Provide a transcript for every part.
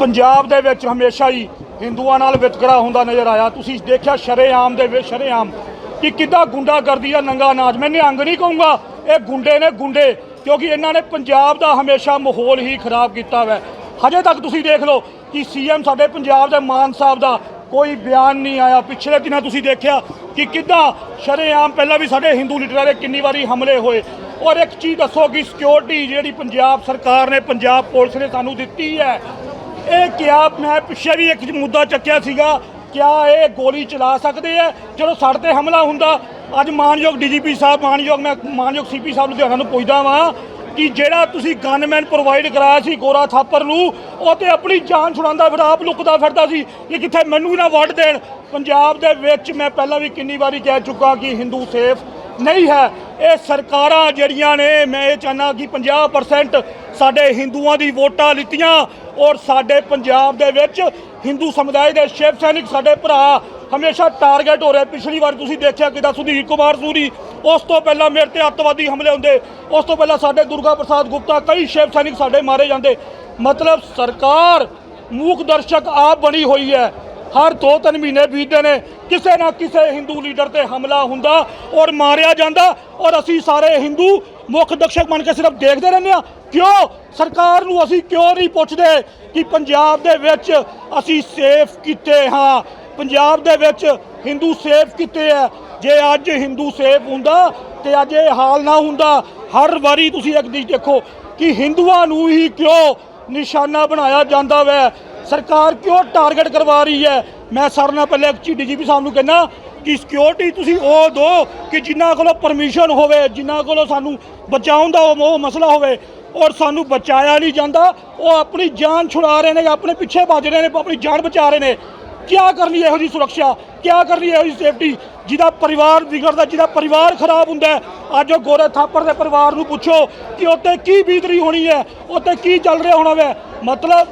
ਪੰਜਾਬ ਦੇ ਵਿੱਚ ਹਮੇਸ਼ਾ ਹੀ ਹਿੰਦੂਆਂ ਨਾਲ ਵਿਤਕਰਾ ਹੁੰਦਾ ਨਜ਼ਰ ਆਇਆ। ਤੁਸੀਂ ਦੇਖਿਆ ਸ਼ਰੇਆਮ ਦੇ ਵਿੱਚ ਸ਼ਰੇਆਮ। ਕਿ ਕਿੱਦਾਂ ਗੁੰਡਾ ਕਰਦੀ ਆ ਨੰਗਾ ਅਨਾਜ। ਮੈਂ ਨਿਹੰਗ ਨਹੀਂ ਕਹੂੰਗਾ, ਇਹ ਗੁੰਡੇ ਨੇ ਗੁੰਡੇ, ਕਿਉਂਕਿ ਇਹਨਾਂ ਨੇ ਪੰਜਾਬ ਦਾ ਹਮੇਸ਼ਾ ਮਾਹੌਲ ਹੀ ਖਰਾਬ ਕੀਤਾ ਵੈ ਹਜੇ ਤੱਕ ਤੁਸੀਂ ਦੇਖ ਲਓ ਕਿ ਸੀਐਮ ਸਾਡੇ ਪੰਜਾਬ ਦੇ ਮਾਨ ਸਾਹਿਬ ਦਾ ਕੋਈ ਬਿਆਨ ਨਹੀਂ ਆਇਆ। ਪਿਛਲੇ ਦਿਨਾਂ ਤੁਸੀਂ ਦੇਖਿਆ ਕਿ ਕਿੱਦਾਂ ਸ਼ਰੇਆਮ ਪਹਿਲਾਂ ਵੀ ਸਾਡੇ ਹਿੰਦੂ ਲੀਡਰਾਂ ਦੇ ਕਿੰਨੀ ਵਾਰੀ ਹਮਲੇ ਹੋਏ। ਔਰ ਇੱਕ ਚੀਜ਼ ਦੱਸੋ ਕਿ ਸਿਕਿਉਰਿਟੀ ਜਿਹੜੀ ਪੰਜਾਬ ਸਰਕਾਰ ਨੇ, ਪੰਜਾਬ ਪੁਲਿਸ ਨੇ ਸਾਨੂੰ ਦਿੱਤੀ ਹੈ ਇਹ ਕਿਆ ਮੈਂ ਪਿੱਛੇ ਵੀ ਇੱਕ ਮੁੱਦਾ ਚੱਕਿਆ ਸੀਗਾ, ਕਿਆ ਇਹ ਗੋਲੀ ਚਲਾ ਸਕਦੇ ਆ? ਚਲੋ ਸਾਡੇ ਤੇ ਹਮਲਾ ਹੁੰਦਾ। ਅੱਜ ਮਾਨਯੋਗ ਡੀਜੀਪੀ ਸਾਹਿਬ, ਮਾਨਯੋਗ ਮੈਂ, ਮਾਨਯੋਗ ਸੀਪੀ ਸਾਹਿਬ ਲੁਧਿਆਣਾ ਨੂੰ ਪੁੱਛਦਾ ਵਾਂ ਕਿ ਜਿਹੜਾ ਤੁਸੀਂ ਗਨਮੈਨ ਪ੍ਰੋਵਾਈਡ ਕਰਾਇਆ ਸੀ ਗੋਰਾ ਥਾਪਰ ਨੂੰ, ਉਹ ਤੇ ਆਪਣੀ ਜਾਨ ਛੁਡਾਉਂਦਾ ਫਿਰ ਆਪ ਲੁਕਦਾ ਫਿਰਦਾ ਸੀ। ਕਿ ਕਿੱਥੇ ਮੈਨੂੰ ਨਾ ਵੜ ਦੇਣ। ਪੰਜਾਬ ਦੇ ਵਿੱਚ ਮੈਂ ਪਹਿਲਾਂ ਵੀ ਕਿੰਨੀ ਵਾਰੀ ਕਹਿ ਚੁੱਕਾ ਕਿ ਹਿੰਦੂ ਸੇਫ ਨਹੀਂ ਹੈ। ਇਹ ਸਰਕਾਰਾਂ ਜਿਹੜੀਆਂ ਨੇ, ਮੈਂ ਇਹ ਚਾਹਨਾ ਕਿ 50% ਸਾਡੇ ਹਿੰਦੂਆਂ ਦੀ ਵੋਟਾਂ ਲਿੱਤੀਆਂ ਔਰ ਸਾਡੇ ਪੰਜਾਬ ਦੇ ਵਿੱਚ ਹਿੰਦੂ ਸਮੁਦਾਇ ਦੇ ਸ਼ਿਵ ਸੈਨਿਕ ਸਾਡੇ ਭਰਾ ਹਮੇਸ਼ਾ ਟਾਰਗੇਟ ਹੋ ਰਿਹਾ। ਪਿਛਲੀ ਵਾਰ ਤੁਸੀਂ ਦੇਖਿਆ ਕਿਦਾਂ ਸੁਧੀਰ ਕੁਮਾਰ ਸੂਰੀ, ਉਸ ਤੋਂ ਪਹਿਲਾਂ ਮੇਰੇ ਤੇ ਅੱਤਵਾਦੀ ਹਮਲੇ ਹੁੰਦੇ, ਉਸ ਤੋਂ ਪਹਿਲਾਂ ਸਾਡੇ ਦੁਰਗਾ ਪ੍ਰਸਾਦ ਗੁਪਤਾ, ਕਈ ਸ਼ਿਵ ਸੈਨਿਕ ਸਾਡੇ ਮਾਰੇ ਜਾਂਦੇ। ਮਤਲਬ ਸਰਕਾਰ ਮੂਕ ਦਰਸ਼ਕ ਆਪ ਬਣੀ ਹੋਈ ਹੈ। ਹਰ ਦੋ ਤਿੰਨ ਮਹੀਨੇ ਬੀਤਦੇ ਨੇ ਕਿਸੇ ਨਾ ਕਿਸੇ ਹਿੰਦੂ ਲੀਡਰ ਤੇ ਹਮਲਾ ਹੁੰਦਾ ਔਰ ਮਾਰਿਆ ਜਾਂਦਾ ਔਰ ਅਸੀਂ ਸਾਰੇ ਹਿੰਦੂ ਮੁੱਖ ਦਰਸ਼ਕ ਬਣ ਕੇ ਸਿਰਫ ਦੇਖਦੇ ਰਹਿੰਦੇ ਆ ਕਿਉਂ? ਸਰਕਾਰ ਨੂੰ ਅਸੀਂ ਕਿਉਂ ਨਹੀਂ ਪੁੱਛਦੇ ਕਿ ਪੰਜਾਬ ਦੇ ਵਿੱਚ ਅਸੀਂ ਸੇਫ ਕੀਤੇ ਹਾਂ? ਪੰਜਾਬ ਦੇ ਵਿੱਚ ਹਿੰਦੂ ਸੇਫ ਕੀਤੇ ਹੈ। ਜੇ ਅੱਜ ਹਿੰਦੂ ਸੇਫ ਹੁੰਦਾ ਤੇ ਅੱਜ ਇਹ ਹਾਲ ਨਾ ਹੁੰਦਾ, ਹਰ ਵਾਰੀ ਤੁਸੀਂ ਇੱਕ ਚੀਜ਼ ਦੇਖੋ ਕਿ ਹਿੰਦੂਆਂ ਨੂੰ ਹੀ ਕਿਉਂ ਨਿਸ਼ਾਨਾ ਬਣਾਇਆ ਜਾਂਦਾ ਵੈ? ਸਰਕਾਰ ਕਿਉਂ ਟਾਰਗੇਟ ਕਰਵਾ ਰਹੀ ਹੈ? ਮੈਂ ਸਰ ਨਾਲ ਪਹਿਲੇ ਇੱਕ ਚੀਜ਼ ਡੀਜੀਪੀ ਸਾਹਿਬ ਨੂੰ ਕਹਿੰਦਾ ਕਿ ਸਿਕਿਉਰਿਟੀ ਤੁਸੀਂ ਉਹ ਦਿਓ ਕਿ ਜਿਨ੍ਹਾਂ ਕੋਲੋਂ ਪਰਮਿਸ਼ਨ ਹੋਵੇ, ਜਿਨ੍ਹਾਂ ਕੋਲੋਂ ਸਾਨੂੰ ਬਚਾਉਣ ਦਾ ਉਹ ਮਸਲਾ ਹੋਵੇ ਔਰ ਸਾਨੂੰ ਬਚਾਇਆ ਨਹੀਂ ਜਾਂਦਾ, ਉਹ ਆਪਣੀ ਜਾਨ ਛੁਡਾ ਰਹੇ ਨੇ ਆਪਣੇ ਪਿੱਛੇ ਭੱਜ ਰਹੇ ਨੇ, ਆਪਣੀ ਜਾਨ ਬਚਾ ਰਹੇ ਨੇ। ਕਿਆ ਕਰਨੀ ਇਹੋ ਜੀ ਸੁਰੱਖਿਆ? ਕਿਆ ਕਰਨੀ ਇਹੋ ਜੀ ਸੇਫਟੀ ਜਿਹਦਾ ਪਰਿਵਾਰ ਵਿਗੜਦਾ, ਜਿਹਦਾ ਪਰਿਵਾਰ ਖਰਾਬ ਹੁੰਦਾ ਅੱਜ ਉਹ ਗੋਰੇ ਥਾਪਰ ਦੇ ਪਰਿਵਾਰ ਨੂੰ ਪੁੱਛੋ ਕਿ ਉੱਤੇ ਕੀ ਬੀਤਰੀ ਹੋਣੀ ਹੈ ਉੱਤੇ ਕੀ ਚੱਲ ਰਿਹਾ ਹੋਣਾ ਵੈ? ਮਤਲਬ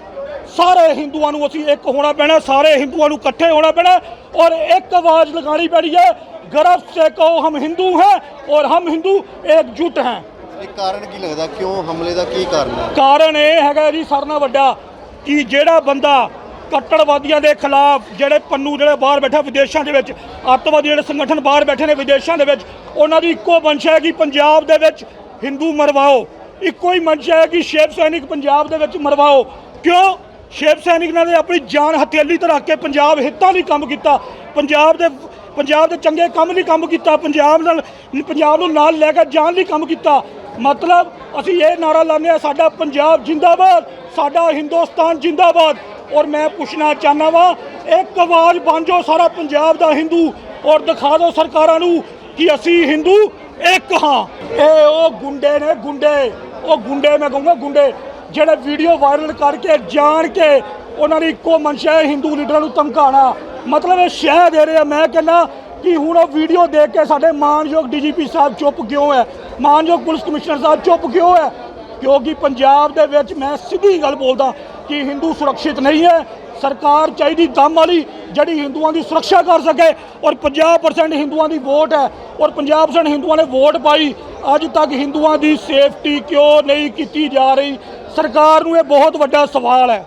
ਸਾਰੇ ਹਿੰਦੂਆਂ ਨੂੰ ਅਸੀਂ ਇੱਕ ਹੋਣਾ ਪੈਣਾ ਸਾਰੇ ਹਿੰਦੂਆਂ ਨੂੰ ਇਕੱਠੇ ਹੋਣਾ ਪੈਣਾ ਔਰ ਇੱਕ ਆਵਾਜ਼ ਲਗਾਣੀ ਪੈਣੀ ਹੈ ਗਰਵ ਸੇ ਕਹੋ ਹਮ ਹਿੰਦੂ ਹੈ ਔਰ ਹਮ ਹਿੰਦੂ ਇਕਜੁੱਟ ਹੈ। ਇਹ ਕਾਰਨ ਕੀ ਲੱਗਦਾ? ਕਿਉਂ ਹਮਲੇ ਦਾ ਕੀ ਕਾਰਨ ਹੈ? ਕਾਰਨ ਇਹ ਹੈਗਾ ਜੀ ਸਰਨਾ ਵੱਡਾ ਕਿ ਜਿਹੜਾ ਬੰਦਾ ਕੱਟੜਵਾਦੀਆਂ ਦੇ ਖਿਲਾਫ ਜਿਹੜੇ ਪੰਨੂ ਜਿਹੜੇ ਬਾਹਰ ਬੈਠਾ ਵਿਦੇਸ਼ਾਂ ਦੇ ਵਿੱਚ ਅੱਤਵਾਦੀ ਜਿਹੜੇ ਸੰਗਠਨ ਬਾਹਰ ਬੈਠੇ ਨੇ ਵਿਦੇਸ਼ਾਂ ਦੇ ਵਿੱਚ ਉਹਨਾਂ ਦੀ ਇੱਕੋ ਮੰਸ਼ਾ ਹੈ ਕਿ ਪੰਜਾਬ ਦੇ ਵਿੱਚ ਹਿੰਦੂ ਮਰਵਾਓ। ਇੱਕੋ ਹੀ ਮੰਸ਼ਾ ਹੈ ਕਿ ਸ਼ੇਵ ਸੈਨਿਕ ਪੰਜਾਬ ਦੇ ਵਿੱਚ ਮਰਵਾਓ। ਕਿਉਂ? ਸ਼ਿਵ ਸੈਨਿਕ ਨੇ ਆਪਣੀ ਜਾਨ ਹਥੇਲੀ ਤੇ ਕੇ ਪੰਜਾਬ ਹਿੱਤਾਂ ਲਈ ਕੰਮ ਕੀਤਾ, ਪੰਜਾਬ ਦੇ ਪੰਜਾਬ ਦੇ ਚੰਗੇ ਕੰਮ ਲਈ ਕੰਮ ਕੀਤਾ, ਪੰਜਾਬ ਨਾਲ, ਪੰਜਾਬ ਨੂੰ ਨਾਲ ਲੈ ਕੇ ਜਾਣ ਲਈ ਕੰਮ ਕੀਤਾ। ਮਤਲਬ ਅਸੀਂ ਇਹ ਨਾਰਾ ਲਾਉਂਦੇ ਆ ਸਾਡਾ ਪੰਜਾਬ ਜਿੰਦਾਬਾਦ, ਸਾਡਾ ਹਿੰਦੁਸਤਾਨ ਜਿੰਦਾਬਾਦ। ਔਰ ਮੈਂ ਪੁੱਛਣਾ ਚਾਹਨਾ ਵਾ, ਇੱਕ ਆਵਾਜ਼ ਬਣ ਜਾਓ ਸਾਰਾ ਪੰਜਾਬ ਦਾ ਹਿੰਦੂ ਔਰ ਦਿਖਾ ਦਿਓ ਸਰਕਾਰਾਂ ਨੂੰ ਕਿ ਅਸੀਂ ਹਿੰਦੂ ਇੱਕ ਹਾਂ। ਇਹ ਉਹ ਗੁੰਡੇ ਨੇ, ਗੁੰਡੇ, ਉਹ ਗੁੰਡੇ ਮੈਂ ਕਹੂੰਗਾ ਗੁੰਡੇ। ਜਿਹੜੇ ਵੀਡੀਓ ਵਾਇਰਲ ਕਰਕੇ ਜਾਣ ਕੇ ਉਹਨਾਂ ਦੀ ਇੱਕੋ ਮਨਸ਼ਾ ਹੈ ਹਿੰਦੂ ਲੀਡਰਾਂ ਨੂੰ ਧਮਕਾਉਣਾ। ਮਤਲਬ ਇਹ ਸ਼ਹਿ ਦੇ ਰਿਹਾ ਮੈਂ ਕਹਿੰਦਾ ਕਿ ਹੁਣ ਉਹ ਵੀਡੀਓ ਦੇਖ ਕੇ ਸਾਡੇ ਮਾਨਯੋਗ ਡੀਜੀਪੀ ਸਾਹਿਬ ਚੁੱਪ ਕਿਉਂ ਹੈ? ਮਾਨਯੋਗ ਪੁਲਿਸ ਕਮਿਸ਼ਨਰ ਸਾਹਿਬ ਚੁੱਪ ਕਿਉਂ ਹੈ? ਕਿਉਂਕਿ ਪੰਜਾਬ ਦੇ ਵਿੱਚ ਮੈਂ ਸਿੱਧੀ ਗੱਲ ਬੋਲਦਾ ਕਿ ਹਿੰਦੂ ਸੁਰੱਖਿਅਤ ਨਹੀਂ ਹੈ। ਸਰਕਾਰ ਚਾਹੀਦੀ ਦਮ ਵਾਲੀ ਜਿਹੜੀ ਹਿੰਦੂਆਂ ਦੀ ਸੁਰੱਖਿਆ ਕਰ ਸਕੇ ਔਰ 50% ਹਿੰਦੂਆਂ ਦੀ ਵੋਟ ਹੈ ਔਰ 50% ਹਿੰਦੂਆਂ ਨੇ ਵੋਟ ਪਾਈ। ਅੱਜ ਤੱਕ ਹਿੰਦੂਆਂ ਦੀ ਸੇਫਟੀ ਕਿਉਂ ਨਹੀਂ ਕੀਤੀ ਜਾ ਰਹੀ? ਸਰਕਾਰ ਨੂੰ ਇਹ ਬਹੁਤ ਵੱਡਾ ਸਵਾਲ ਹੈ।